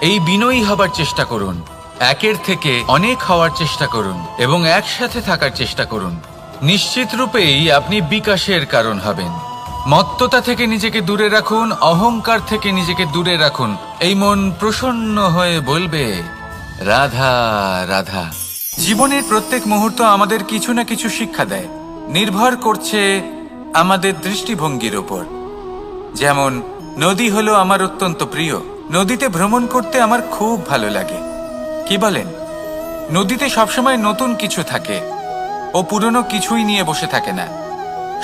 এই বিনয়ী হবার চেষ্টা করুন। একের থেকে অনেক হওয়ার চেষ্টা করুন এবং একসাথে থাকার চেষ্টা করুন। নিশ্চিত রূপেই আপনি বিকাশের কারণ হবেন। মত্ততা থেকে নিজেকে দূরে রাখুন, অহংকার থেকে নিজেকে দূরে রাখুন। এই মন প্রসন্ন হয়ে বলবে, রাধা রাধা। জীবনের প্রত্যেক মুহূর্ত আমাদের কিছু না কিছু শিক্ষা দেয়। নির্ভর করছে আমাদের দৃষ্টিভঙ্গির ওপর যেমন, নদী হলো আমার অত্যন্ত প্রিয়। নদীতে ভ্রমণ করতে আমার খুব ভালো লাগে। কি বলেন? নদীতে সবসময় নতুন কিছু থাকে ও পুরনো কিছুই নিয়ে বসে থাকে না।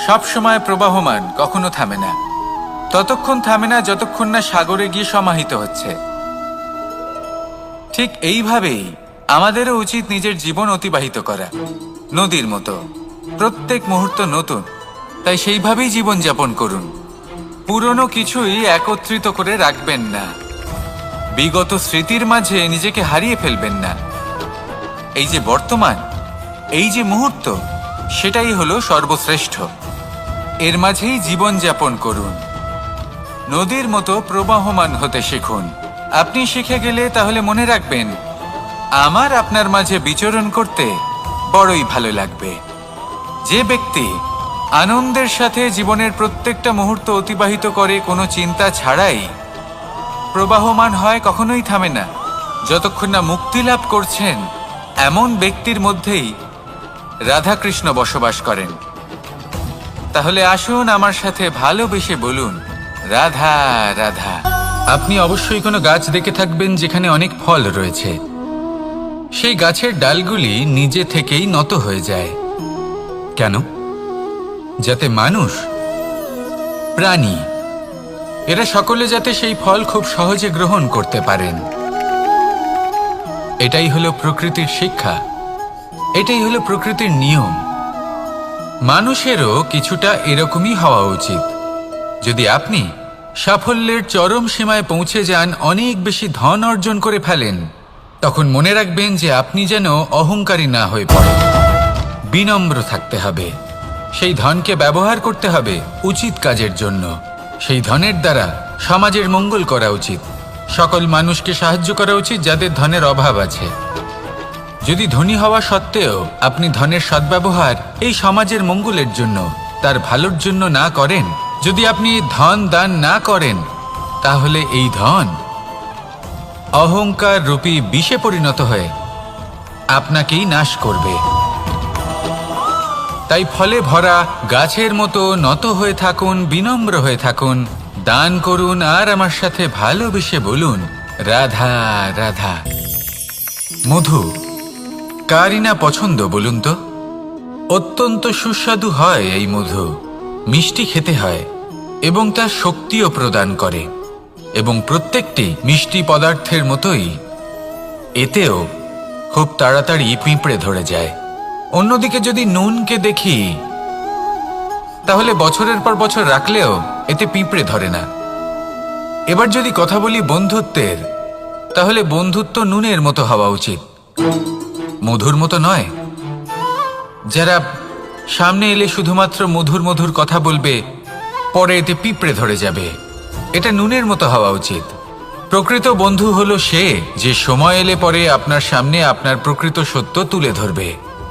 সব সময় প্রবাহমান, কখনো থামে না। ততক্ষণ থামে না যতক্ষণ না সাগরে গিয়ে সমাহিত হচ্ছে। ঠিক এইভাবেই আমাদেরও উচিত নিজের জীবন অতিবাহিত করা, নদীর মতো। প্রত্যেক মুহূর্ত নতুন, তাই সেইভাবেই জীবন যাপন করুন। পুরনো কিছুই একত্রিত করে রাখবেন না। বিগত স্মৃতির মাঝে নিজেকে হারিয়ে ফেলবেন না। এই যে বর্তমান, এই যে মুহূর্ত, সেটাই হলো সর্বশ্রেষ্ঠ। এর মাঝেই জীবন যাপন করুন। নদীর মতো প্রবাহমান হতে শিখুন। আপনি শিখে গেলে তাহলে মনে রাখবেন, আমার আপনার মাঝে বিচরণ করতে বড়ই ভালো লাগবে। যে ব্যক্তি আনন্দের সাথে জীবনের প্রত্যেকটা মুহূর্ত অতিবাহিত করে কোনো চিন্তা ছাড়াই প্রবাহমান হয় কখনোই থামে না। যতক্ষণ না মুক্তি লাভ করছেন, এমন ব্যক্তির মধ্যেই রাধাকৃষ্ণ বসবাস করেন। তাহলে আসুন আমার সাথে ভালোবেসে বলুন, রাধা রাধা। আপনি অবশ্যই কোনো গাছ দেখে থাকবেন যেখানে অনেক ফল রয়েছে। সেই গাছের ডালগুলি নিজে থেকেই নত হয়ে যায়। কেন? যাতে মানুষ, প্রাণী এরা সকলে যাতে সেই ফল খুব সহজে গ্রহণ করতে পারেন। এটাই হলো প্রকৃতির শিক্ষা। এটাই হলো প্রকৃতির নিয়ম। মানুষেরও কিছুটা এরকমই হওয়া উচিত। যদি আপনি সাফল্যের চরম সীমায় পৌঁছে যান, অনেক বেশি ধন অর্জন করে ফেলেন, তখন মনে রাখবেন যে আপনি যেন অহংকারী না হয়ে পড়েন। বিনম্র থাকতে হবে। সেই ধনকে ব্যবহার করতে হবে উচিত কাজের জন্য। সেই ধনের দ্বারা সমাজের মঙ্গল করা উচিত। সকল মানুষকে সাহায্য করা উচিত যাদের ধনের অভাব আছে। যদি ধনী হওয়া সত্ত্বেও আপনি ধনের সদ্ব্যবহার এই সমাজের মঙ্গলের জন্য, তার ভালোর জন্য না করেন, যদি আপনি ধন দান না করেন, তাহলে এই ধন অহংকার রূপী বিষে পরিণত হয়ে আপনাকেই নাশ করবে। তাই ফলে ভরা গাছের মতো নত হয়ে থাকুন, বিনম্র হয়ে থাকুন। দান করুন আর আমার সাথে ভালোবেসে বলুন, রাধা রাধা। মধু কারিনা পছন্দ বলুন তো? অত্যন্ত সুস্বাদু হয় এই মধু, মিষ্টি খেতে হয় এবং তা শক্তিও প্রদান করে। এবং প্রত্যেকটি মিষ্টি পদার্থের মতোই এতেও খুব তাড়াতাড়ি পিঁপড়ে ধরে যায়। অন্যদিকে যদি নুনকে দেখি, তাহলে বছরের পর বছর রাখলেও এতে পিঁপড়ে ধরে না। এবার যদি কথা বলি বন্ধুত্বের, তাহলে বন্ধুত্ব নুনের মতো হওয়া উচিত। মধুর মতো নয়। যারা সামনে এলে শুধুমাত্র মধুর মধুর কথা বলবে, পরে এতে পিঁপড়ে ধরে যাবে। এটা নুনের মতো হওয়া উচিত। প্রকৃত বন্ধু হলো সে যে সময় এলে পরে আপনার সামনে আপনার প্রকৃত সত্য তুলে ধরবে।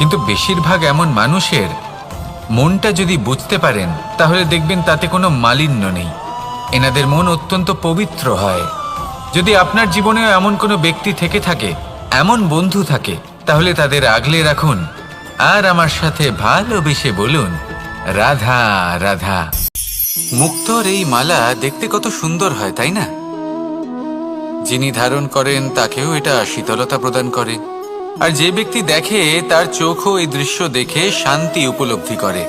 কিন্তু বেশিরভাগ এমন মানুষের মনটা যদি বুঝতে পারেন, তাহলে দেখবেন তাতে কোনো মালিন্য নেই। এনাদের মন অত্যন্ত পবিত্র হয়। যদি আপনার জীবনেও এমন কোনো ব্যক্তি থেকে থাকে, এমন বন্ধু থাকে, তাহলে তাদের আগলে রাখুন। আর আমার সাথে ভালোবেসে বলুন, রাধা রাধা। মুক্তর এই মালা দেখতে কত সুন্দর হয়, তাই না? যিনি ধারণ করেন, তাকেও এটা শীতলতা প্রদান করে। আর যে ব্যক্তি দেখে, তার চোখও এই দৃশ্য দেখে শান্তি উপলব্ধি করে।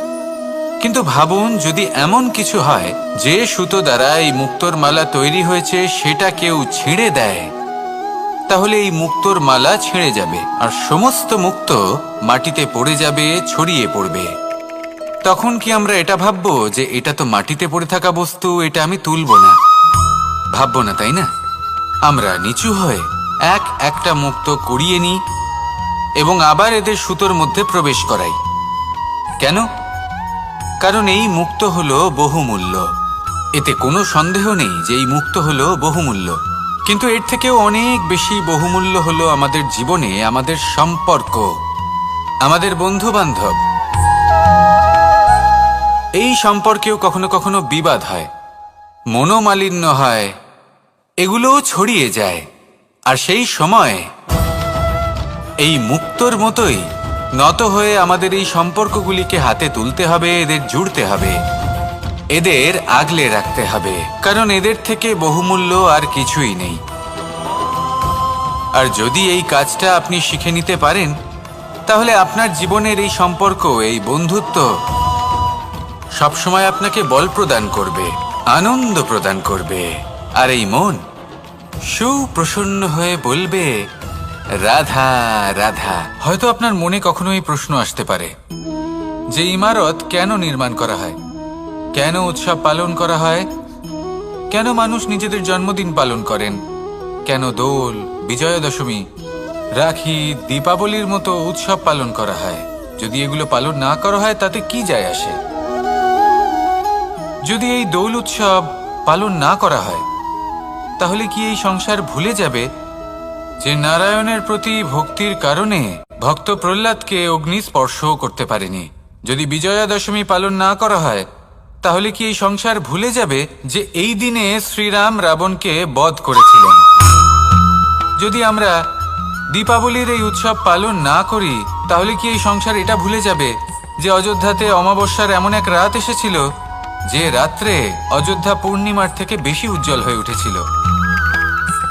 কিন্তু ভাবুন, যদি এমন কিছু হয়, যে সুতো দ্বারা এই মুক্তোর মালা তৈরি হয়েছে, সেটা কেউ ছিঁড়ে দেয়। তাহলে এই মুক্তোর মালা ছিঁড়ে যাবে, আর সমস্ত মুক্ত মাটিতে পড়ে যাবে, ছড়িয়ে পড়বে। তখন কি আমরা এটা ভাববো, যে এটা তো মাটিতে পড়ে থাকা বস্তু, এটা আমি তুলবো না? ভাববো না, তাই না? আমরা নিচু হয়ে এক একটা মুক্ত কুড়িয়ে নিই এবং আবার এদের সুতোর মধ্যে প্রবেশ করাই। কেন? কারণ এই মুক্ত হল বহুমূল্য। এতে কোনো সন্দেহ নেই যে এই মুক্ত হল বহুমূল্য। কিন্তু এর থেকেও অনেক বেশি বহুমূল্য হলো আমাদের জীবনে আমাদের সম্পর্ক, আমাদের বন্ধু বান্ধব এই সম্পর্কেও কখনো কখনো বিবাদ হয়, মনোমালিন্য হয়, এগুলোও ছড়িয়ে যায়। আর সেই সময় এই মুক্তর মতোই নত হয়ে আমাদের এই সম্পর্কগুলিকে হাতে তুলতে হবে, এদের জুড়তে হবে। এদের আগলে রাখতে হবে, কারণ এদের থেকে বহুমূল্য আর কিছুই নেই। আর যদি এই কাজটা আপনি শিখে নিতে পারেন, তাহলে আপনার জীবনের এই সম্পর্ক, এই বন্ধুত্ব সবসময় আপনাকে বল প্রদান করবে, আনন্দ প্রদান করবে, আর এই মন সুপ্রসন্ন হয়ে বলবে রাধা রাধা। হয়তো আপনার মনে কখনো এই প্রশ্ন আসতে পারে। যে ইমারত কেন নির্মাণ করা হয়? কেন উৎসব পালন করা হয়? কেন মানুষ নিজেদের জন্মদিন পালন করেন? কেন দোল বিজয়া দশমী রাখি, দীপাবলির মতো উৎসব পালন করা হয়? যদি এগুলো পালন না করা হয়, তাতে কি যায় আসে? যদি এই দোল উৎসব পালন না করা হয়, তাহলে কি এই সংসার ভুলে যাবে? যে নারায়ণের প্রতি ভক্তির কারণে ভক্ত প্রহ্লাদকে অগ্নি স্পর্শও করতে পারেনি। যদি বিজয়া দশমী পালন না করা হয়, তাহলে কি এই সংসার ভুলে যাবে যে এই দিনে শ্রীরাম রাবণকে বধ করেছিলেন? যদি আমরা দীপাবলির এই উৎসব পালন না করি, তাহলে কি এই সংসার এটা ভুলে যাবে যে অযোধ্যাতে অমাবস্যার এমন এক রাত এসেছিল, যে রাত্রে অযোধ্যা পূর্ণিমার থেকে বেশি উজ্জ্বল হয়ে উঠেছিল?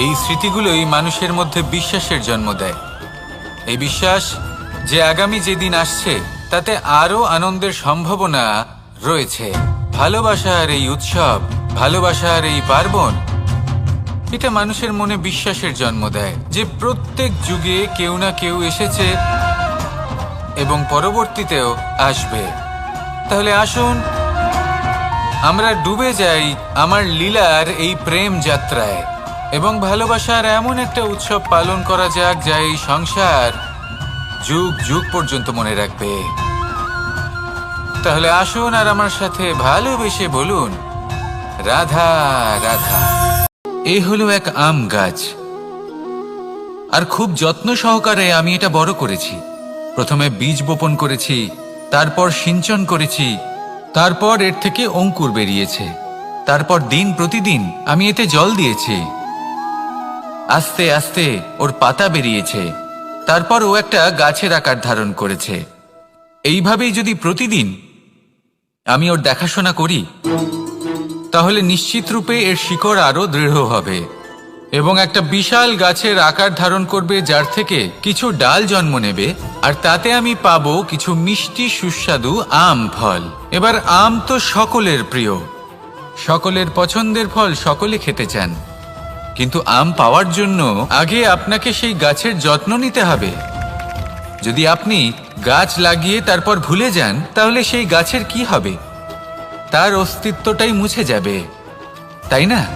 এই স্মৃতিগুলোই মানুষের মধ্যে বিশ্বাসের জন্ম দেয়। এই বিশ্বাস যে আগামী যেদিন আসছে, তাতে আরও আনন্দের সম্ভাবনা রয়েছে। ভালোবাসার এই উৎসব, ভালোবাসার এই পার্বণ, এটা মানুষের মনে বিশ্বাসের জন্ম দেয় যে প্রত্যেক যুগে কেউ না কেউ এসেছে এবং পরবর্তীতেও আসবে। তাহলে আসুন, আমরা ডুবে যাই আমার লীলার এই প্রেম যাত্রায়। এবং ভালোবাসার এমন একটা উৎসব পালন করা যাক যা এই সংসার যুগ যুগ পর্যন্ত মনে রাখবে। তাহলে আসুন আর আমার সাথে ভালোবেসে বলুন, রাধা রাধা। এ হলো এক আম গাছ। আর খুব যত্ন সহকারে আমি এটা বড় করেছি। প্রথমে বীজ বপন করেছি, তারপর সিঞ্চন করেছি, তারপর এর থেকে অঙ্কুর বেরিয়েছে। তারপর দিন প্রতিদিন আমি এতে জল দিয়েছি। আস্তে আস্তে ওর পাতা বেরিয়েছে। তারপর ও একটা গাছের আকার ধারণ করেছে। এইভাবেই যদি প্রতিদিন আমি ওর দেখাশোনা করি, তাহলে নিশ্চিত রূপে এর শিকড় আরও দৃঢ় হবে এবং একটা বিশাল গাছের আকার ধারণ করবে যার থেকে কিছু ডাল জন্ম নেবে, আর তাতে আমি পাবো কিছু মিষ্টি সুস্বাদু আম ফল। এবার আম তো সকলের প্রিয়। সকলের পছন্দের ফল সকলে খেতে চান। কিন্তু আম পাওয়ার জন্য আগে আপনাকে সেই গাছের যত্ন নিতে হবে। যদি আপনি গাছ লাগিয়ে তারপর ভুলে যান, তাহলে সেই গাছের কি হবে? তার অস্তিত্বটাই মুছে যাবে। তাই না?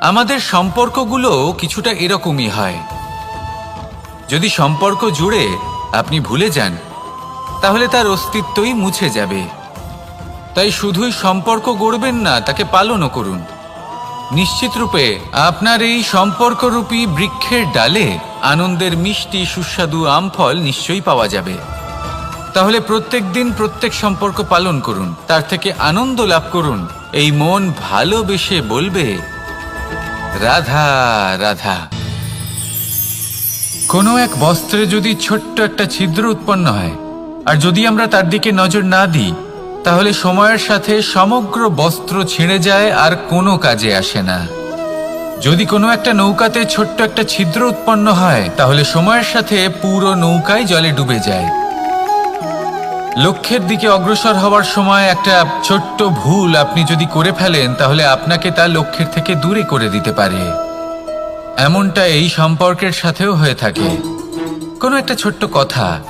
আমাদের সম্পর্কগুলো কিছুটা এরকমই হয়। যদি সম্পর্ক জুড়ে আপনি ভুলে যান, তাহলে তার অস্তিত্বই মুছে যাবে। তাই শুধুই সম্পর্ক গড়বেন না, তাকে পালনও করুন। নিশ্চিত রূপে আপনার এই সম্পর্করূপী বৃক্ষের ডালে আনন্দের মিষ্টি সুস্বাদু আম ফল নিশ্চয়ই পাওয়া যাবে। তাহলে প্রত্যেক দিন প্রত্যেক সম্পর্ক পালন করুন, তার থেকে আনন্দ লাভ করুন। এই মন ভালোবেসে বলবে, রাধা রাধা। কোনো এক বস্ত্রে যদি ছোট্ট একটা ছিদ্র উৎপন্ন হয়, আর যদি আমরা তার দিকে নজর না দিই তাহলে সময়ের সাথে সমগ্র বস্ত্র ছিঁড়ে যায় আর কোনো কাজে আসে না। যদি কোনো একটা নৌকাতে ছোট্ট একটা ছিদ্র উৎপন্ন হয়, তাহলে সময়ের সাথে পুরো নৌকায় জলে ডুবে যায়। লক্ষ্যের দিকে অগ্রসর হওয়ার সময় একটা ছোট্ট ভুল আপনি যদি করে ফেলেন, তাহলে আপনাকে তা লক্ষ্যের থেকে দূরে করে দিতে পারে। এমনটা এই সম্পর্কের সাথেও হয়ে থাকে। কোনো একটা ছোট্ট কথা,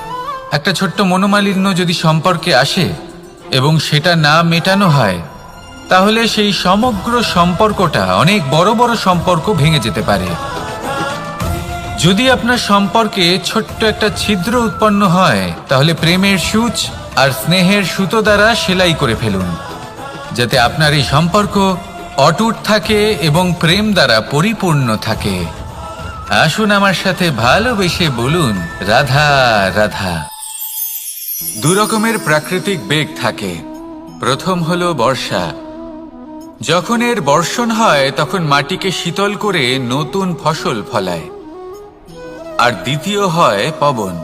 একটা ছোট্ট মনোমালিন্য যদি সম্পর্কে আসে এবং সেটা না মেটানো হয়, তাহলে সেই সমগ্র সম্পর্কটা অনেক বড় বড় সম্পর্ক ভেঙে যেতে পারে। যদি আপনার সম্পর্কে ছোট্ট একটা ছিদ্র উৎপন্ন হয়, তাহলে প্রেমের সূচ আর স্নেহের সুতো দ্বারা সেলাই করে ফেলুন, যাতে আপনার এই সম্পর্ক অটুট থাকে এবং প্রেম দ্বারা পরিপূর্ণ থাকে। আসুন আমার সাথে ভালোবেসে বলুন, রাধা রাধা। দু রকমের প্রাকৃতিক বেগ থাকে। প্রথম হলো বর্ষা। যখন এর বর্ষণ হয়, তখন মাটিকে শীতল করে নতুন ফসল ফলায়। আর দ্বিতীয় হয় পবন,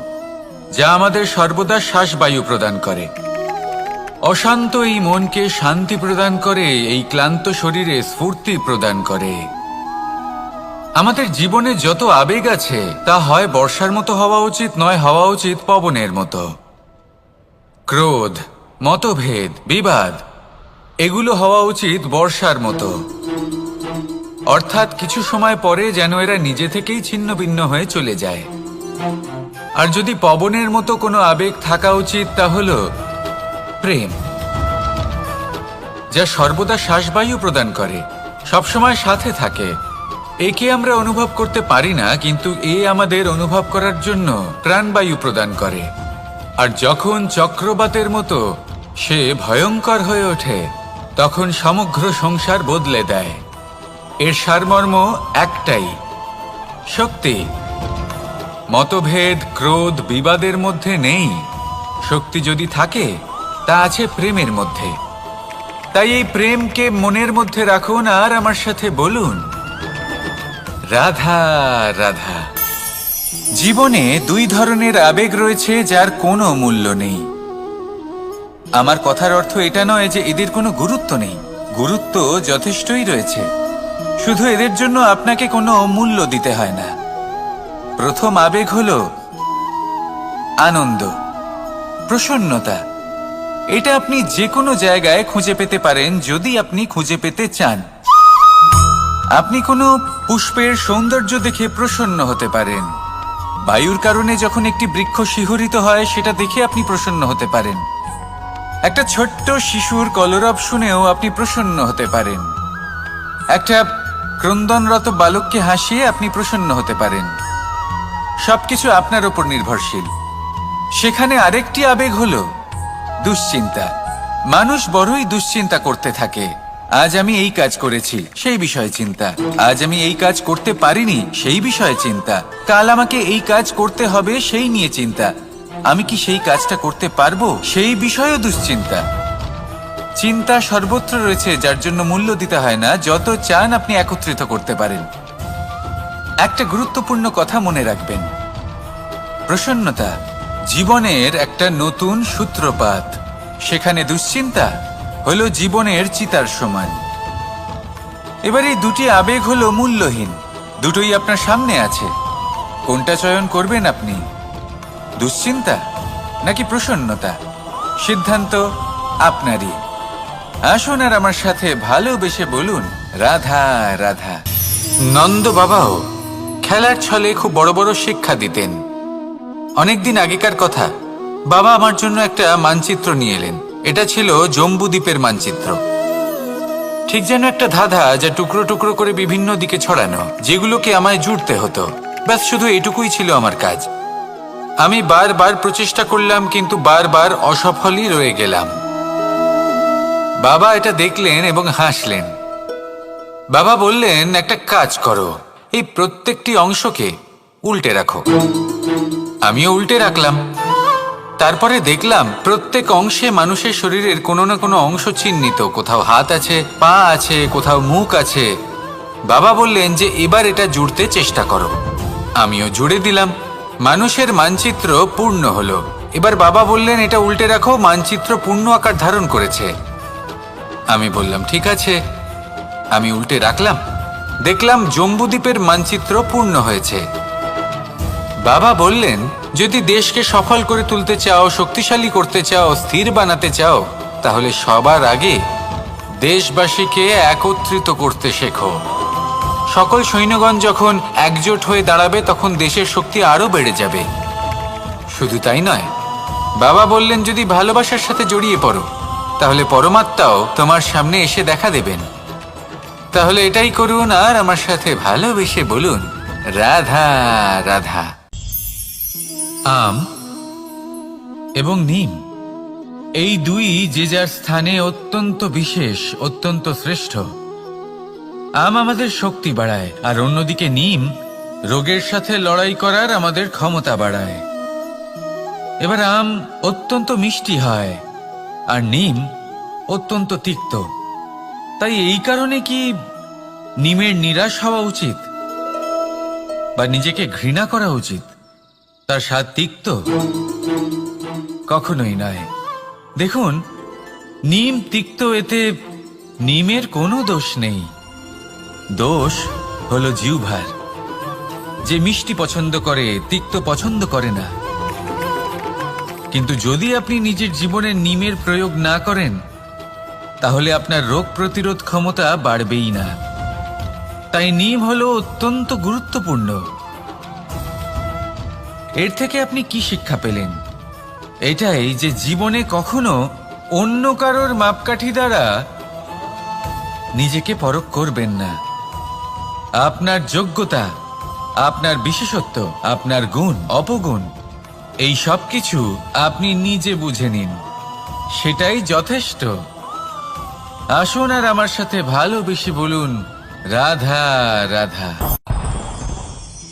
যা আমাদের সর্বদা শ্বাসবায়ু প্রদান করে। অশান্ত এই মনকে শান্তি প্রদান করে, এই ক্লান্ত শরীরে স্ফূর্তি প্রদান করে। আমাদের জীবনে যত আবেগ আছে, তা হয় বর্ষার মতো হওয়া উচিত, নয় হওয়া উচিত পবনের মতো। ক্রোধ, মতভেদ, বিবাদ, এগুলো হওয়া উচিত বর্ষার মতো। অর্থাৎ কিছু সময় পরে যেন এরা নিজে থেকেই ছিন্ন ভিন্ন হয়ে চলে যায়। আর যদি পবনের মতো কোনো আবেগ থাকা উচিত, তা হল প্রেম। যা সর্বদা শ্বাসবায়ু প্রদান করে, সবসময় সাথে থাকে। একে আমরা অনুভব করতে পারি না, কিন্তু এ আমাদের অনুভব করার জন্য প্রাণবায়ু প্রদান করে। আর যখন চক্রবাতের মতো সে ভয়ঙ্কর হয়ে ওঠে, তখন সমগ্র সংসার বদলে দেয়। এর সারমর্ম একটাই, শক্তি। মতভেদ, ক্রোধ, বিবাদের মধ্যে নেই। শক্তি যদি থাকে, তা আছে প্রেমের মধ্যে। তাই এই প্রেমকে মনের মধ্যে রাখুন আর আমার সাথে বলুন, রাধা রাধা। জীবনে দুই ধরনের আবেগ রয়েছে যার কোনো মূল্য নেই। আমার কথার অর্থ এটা নয় যে এদের কোনো গুরুত্ব নেই। গুরুত্ব যথেষ্টই রয়েছে। শুধু এদের জন্য আপনাকে কোনো মূল্য দিতে হয় না। প্রথম আবেগ হল আনন্দ, প্রসন্নতা। এটা আপনি যে কোনো জায়গায় খুঁজে পেতে পারেন যদি আপনি খুঁজে পেতে চান। আপনি কোনো পুষ্পের সৌন্দর্য দেখে প্রসন্ন হতে পারেন। বায়ুর কারণে যখন একটি বৃক্ষ শিহরিত হয়, সেটা দেখে আপনি প্রসন্ন হতে পারেন। একটা ছোট্ট শিশুর কলরব শুনেও আপনি প্রসন্ন হতে পারেন। একটা ক্রন্দনরত বালককে হাসিয়ে আপনি প্রসন্ন হতে পারেন। সবকিছু আপনার ওপর নির্ভরশীল। সেখানে আরেকটি আবেগ হল দুশ্চিন্তা। মানুষ বড়ই দুশ্চিন্তা করতে থাকে। আজ আমি এই কাজ করেছি, সেই বিষয়ে চিন্তা। আজ আমি এই কাজ করতে পারিনি, সেই বিষয়ে চিন্তা। কাল আমাকে এই কাজ করতে হবে, সেই নিয়ে চিন্তা। আমি কি সেই কাজটা করতে পারব, সেই বিষয়েও দুশ্চিন্তা। চিন্তা সর্বত্র রয়েছে, যার জন্য মূল্য দিতে হয় না, যত চান আপনি একত্রিত করতে পারেন। একটা গুরুত্বপূর্ণ কথা মনে রাখবেন। প্রসন্নতা, জীবনের একটা নতুন সূত্রপাত। সেখানে দুশ্চিন্তা হলো জীবনের চিতার সমান। এবার এই দুটি আবেগ হলো মূল্যহীন। দুটোই আপনার সামনে আছে। কোনটা চয়ন করবেন আপনি? দুশ্চিন্তা নাকি প্রসন্নতা? সিদ্ধান্ত আপনারই। আসুন আর আমার সাথে ভালোবেসে বলুন, রাধা রাধা। নন্দ বাবাও খেলার ছলে খুব বড় বড় শিক্ষা দিতেন। অনেকদিন আগেকার কথা, বাবা আমার জন্য একটা মানচিত্র নিয়ে এলেন। এটা ছিল জম্বু দ্বীপের মানচিত্র। ঠিক যেন একটা ধাঁধা যা টুকরো টুকরো করে বিভিন্ন দিকে ছড়ানো, যেগুলোকে আমায় জুড়তে হতো। ব্যাস, শুধু এটুকুই ছিল আমার কাজ। আমি বারবার প্রচেষ্টা করলাম, কিন্তু বারবার অসফলই রয়ে গেলাম। বাবা এটা দেখলেন এবং হাসলেন। বাবা বললেন, একটা কাজ করো, এই প্রত্যেকটি অংশকে উল্টে রাখো। আমিও উল্টে রাখলাম। তারপরে দেখলাম প্রত্যেক অংশে মানুষের শরীরের কোনো না কোনো অংশ চিহ্নিত। কোথাও হাত আছে, পা আছে, কোথাও মুখ আছে। বাবা বললেন যে, এবার এটা জুড়তে চেষ্টা করো। আমিও জুড়ে দিলাম। মানুষের মানচিত্র পূর্ণ হলো। এবার বাবা বললেন, এটা উল্টে রাখো, মানচিত্র পূর্ণ আকার ধারণ করেছে। আমি বললাম, ঠিক আছে। আমি উল্টে রাখলাম। দেখলাম জম্বুদ্বীপের মানচিত্র পূর্ণ হয়েছে। বাবা বললেন, যদি দেশকে সফল করে তুলতে চাও, শক্তিশালী করতে চাও, স্থির বানাতে চাও, তাহলে সবার আগে দেশবাসীকে একত্রিত করতে শেখো। সকল সৈন্যগণ যখন একজোট হয়ে দাঁড়াবে, তখন দেশের শক্তি আরও বেড়ে যাবে। শুধু তাই নয়, বাবা বললেন, যদি ভালোবাসার সাথে জড়িয়ে পড়ো, তাহলে পরমাত্মাও তোমার সামনে এসে দেখা দেবেন। তাহলে এটাই করুন, আর আমার সাথে ভালোবেসে বলুন, রাধা রাধা। আম এবং নিম। এই দুই যে যার স্থানে অত্যন্ত বিশেষ, অত্যন্ত শ্রেষ্ঠ। আম আমাদের শক্তি বাড়ায়, আর অন্যদিকে নিম রোগের সাথে লড়াই করার আমাদের ক্ষমতা বাড়ায়। এবার আম অত্যন্ত মিষ্টি হয়, আর নিম অত্যন্ত তিক্ত। তাই এই কারণে কি নিমের নিরাশ হওয়া উচিত? বা নিজেকে ঘৃণা করা উচিত? তার স্বাদ তিক্ত? কখনোই নয়। দেখুন, নিম তিক্ত এতে নিমের কোনো দোষ নেই। দোষ হলো জিউভার যে মিষ্টি পছন্দ করে, তিক্ত পছন্দ করে না। কিন্তু যদি আপনি নিজের জীবনে নিমের প্রয়োগ না করেন, তাহলে আপনার রোগ প্রতিরোধ ক্ষমতা বাড়বেই না। তাই নিম হলো অত্যন্ত গুরুত্বপূর্ণ। এর থেকে আপনি কি শিক্ষা পেলেন? এটাই যে জীবনে কখনো অন্য কারোর মাপকাঠি দ্বারা নিজেকে পরখ করবেন না। আপনার যোগ্যতা, আপনার বিশেষত্ব, আপনার গুণ, অপগুণ, এই সব কিছু আপনি নিজে বুঝে নিন। সেটাই যথেষ্ট। আসুন আর আমার সাথে ভালোবেসে বলুন, রাধা রাধা।